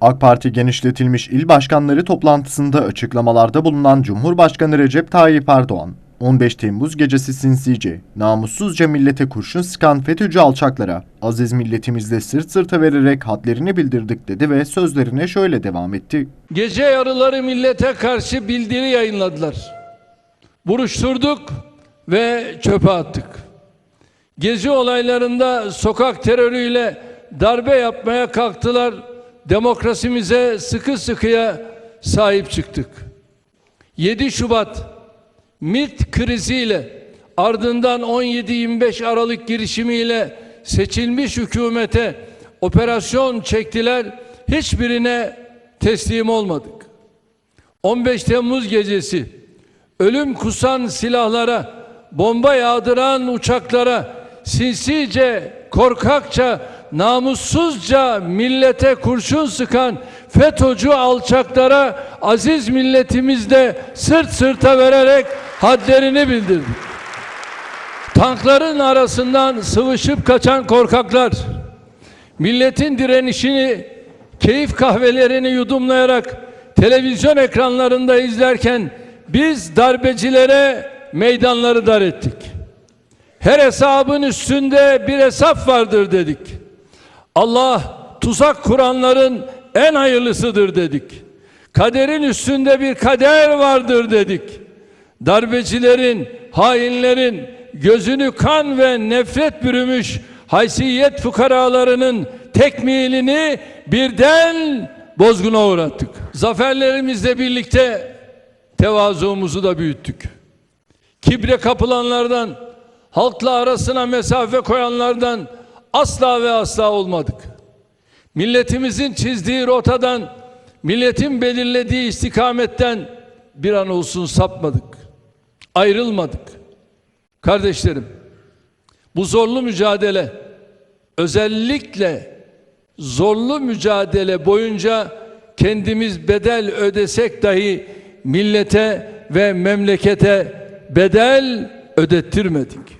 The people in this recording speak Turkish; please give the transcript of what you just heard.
AK Parti genişletilmiş il başkanları toplantısında açıklamalarda bulunan Cumhurbaşkanı Recep Tayyip Erdoğan, 15 Temmuz gecesi sinsice, namussuzca millete kurşun sıkan FETÖ'cü alçaklara aziz milletimizle sırt sırta vererek hadlerini bildirdik dedi ve sözlerine şöyle devam etti. Gece yarıları millete karşı bildiri yayınladılar. Buruşturduk ve çöpe attık. Gezi olaylarında sokak terörüyle darbe yapmaya kalktılar. Demokrasimize sıkı sıkıya sahip çıktık. 7 Şubat MİT kriziyle ardından 17-25 Aralık girişimiyle seçilmiş hükümete operasyon çektiler. Hiçbirine teslim olmadık. 15 Temmuz gecesi ölüm kusan silahlara, bomba yağdıran uçaklara, sinsice, korkakça, namussuzca millete kurşun sıkan FETÖ'cü alçaklara aziz milletimizde sırt sırta vererek hadlerini bildirdik. Tankların arasından sıvışıp kaçan korkaklar, milletin direnişini, keyif kahvelerini yudumlayarak televizyon ekranlarında izlerken biz darbecilere meydanları dar ettik. Her hesabın üstünde bir hesap vardır dedik. Allah tuzak kuranların en hayırlısıdır dedik. Kaderin üstünde bir kader vardır dedik. Darbecilerin, hainlerin gözünü kan ve nefret bürümüş haysiyet fukaralarının tekmilini birden bozguna uğrattık. Zaferlerimizle birlikte tevazuumuzu da büyüttük. Kibre kapılanlardan, halkla arasına mesafe koyanlardan asla ve asla olmadık. Milletimizin çizdiği rotadan, milletin belirlediği istikametten bir an olsun sapmadık. Ayrılmadık. Kardeşlerim, bu zorlu mücadele özellikle zorlu mücadele boyunca kendimiz bedel ödesek dahi millete ve memlekete bedel ödettirmedik.